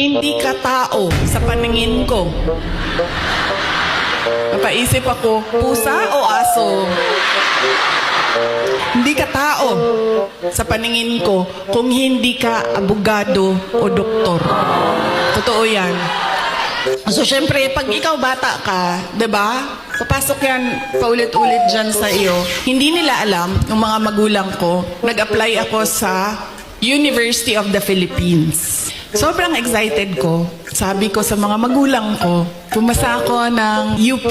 Hindi ka tao sa paningin ko. Napaisip ako, pusa o aso? Hindi ka tao sa paningin ko kung hindi ka abogado o doktor. Totoo yan. So, syempre, pag ikaw bata ka, 'di ba? Papasok yan paulit-ulit dyan sa iyo. Hindi nila alam, yung mga magulang ko, nag-apply ako sa University of the Philippines. Sobrang excited ko. Sabi ko sa mga magulang ko, pumasa ako ng UP.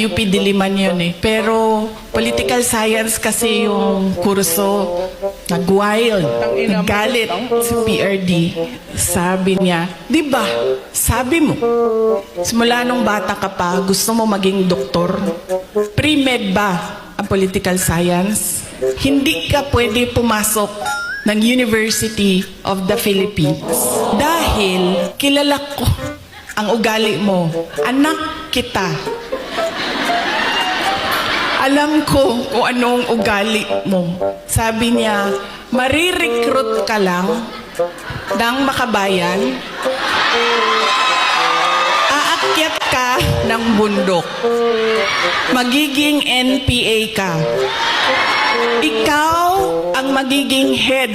UP Diliman yun eh. Pero political science kasi yung kurso. Nag-wild. Naggalit si PRD. Sabi niya, di ba, sabi mo, simula nung bata ka pa, gusto mo maging doktor? Pre-med ba ang political science? Hindi ka pwede pumasok ng University of the Philippines. Dahil kilala ko ang ugali mo. Anak kita. Alam ko kung anong ugali mo. Sabi niya, marirecruit ka lang ng makabayan, aakyat ka ng bundok. Magiging NPA ka. Ikaw ang magiging head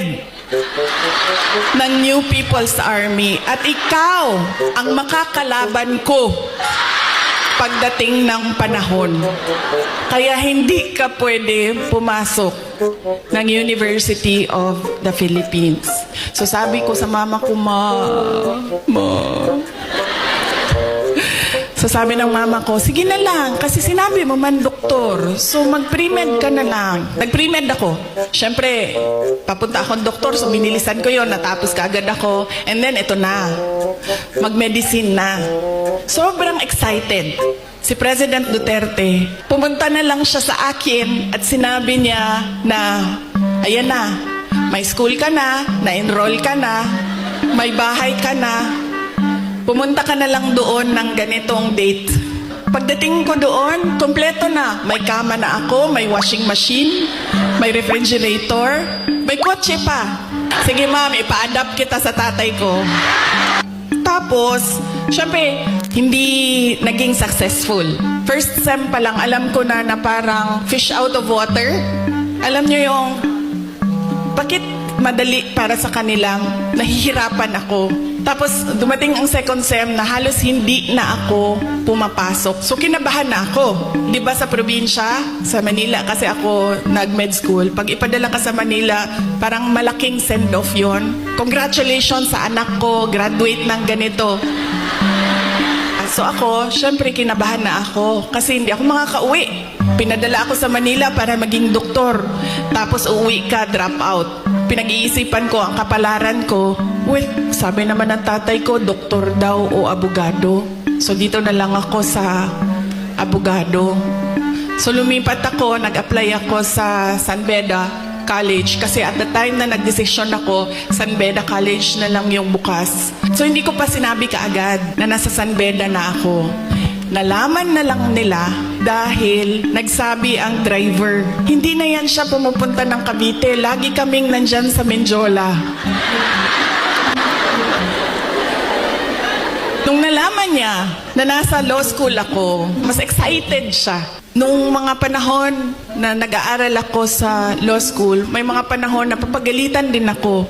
ng New People's Army at ikaw ang makakalaban ko pagdating ng panahon. Kaya hindi ka pwede pumasok ng University of the Philippines. So sabi ko sa mama ko, ma, ma, So sabi ng mama ko, sige na lang, kasi sinabi mo man doktor. So mag-pre-med ka na lang. Nag-pre-med ako. Siyempre, papunta akong doktor, so binilisan ko yon natapos kaagad ako. And then, ito na. Mag-medicine na. Sobrang excited. Si President Duterte, pumunta na lang siya sa akin at sinabi niya na, ayan na, may school ka na, na-enroll ka na, may bahay ka na, Pumunta ka na lang doon ng ganitong date. Pagdating ko doon, kompleto na. May kama na ako, may washing machine, may refrigerator, may kotse pa. Sige ma'am, ipa-adapt kita sa tatay ko. Tapos, syempre, hindi naging successful. First sem pa lang, alam ko na na parang fish out of water. Alam nyo yung, bakit madali para sa kanilang nahihirapan ako. Tapos dumating ang second sem na halos hindi na ako pumapasok. So kinabahan na ako. 'Di ba sa probinsya, sa Manila kasi ako nag-med school. Pag ipadala ka sa Manila, parang malaking send off 'yon. Congratulations sa anak ko, graduate ng ganito. So ako, syempre kinabahan na ako kasi hindi ako makakauwi. Pinadala ako sa Manila para maging doktor. Tapos uuwi ka, drop out. Pinag-iisipan ko ang kapalaran ko. Well, sabi naman ng tatay ko, doktor daw o abogado. So dito na lang ako sa abogado. So lumipat ako, nag-apply ako sa San Beda College kasi at the time na nagdesisyon ako, San Beda College na lang yung bukas. So hindi ko pa sinabi kaagad na nasa San Beda na ako. Nalaman na lang nila dahil nagsabi ang driver, hindi na yan siya pumupunta ng Cavite, lagi kaming nandyan sa Menjola. Nung nalaman niya na nasa law school ako, mas excited siya. Nung mga panahon na nag-aaral ako sa law school, may mga panahon na papagalitan din ako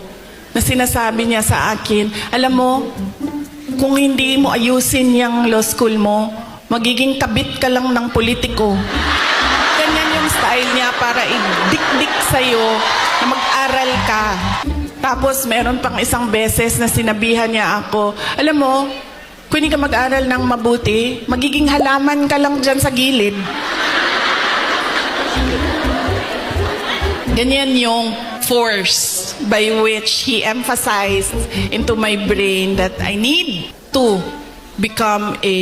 na sinasabi niya sa akin, alam mo, kung hindi mo ayusin yung law school mo, magiging kabit ka lang ng politiko. Ganyan yung style niya para idikdik sa'yo na mag-aral ka. Tapos meron pang isang beses na sinabihan niya ako, alam mo, kung hindi ka mag-aral ng mabuti, magiging halaman ka lang dyan sa gilid. Ganyan yung force by which he emphasized into my brain that I need to become a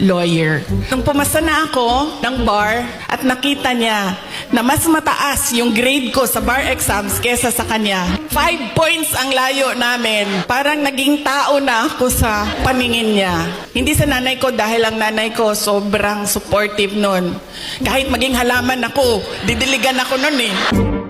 lawyer. Nung pumasa na ako ng bar at nakita niya na mas mataas yung grade ko sa bar exams kesa sa kanya, five points ang layo namin. Parang naging tao na ako sa paningin niya. Hindi sa nanay ko dahil ang nanay ko sobrang supportive nun. Kahit maging halaman ako, didiligan ako nun eh.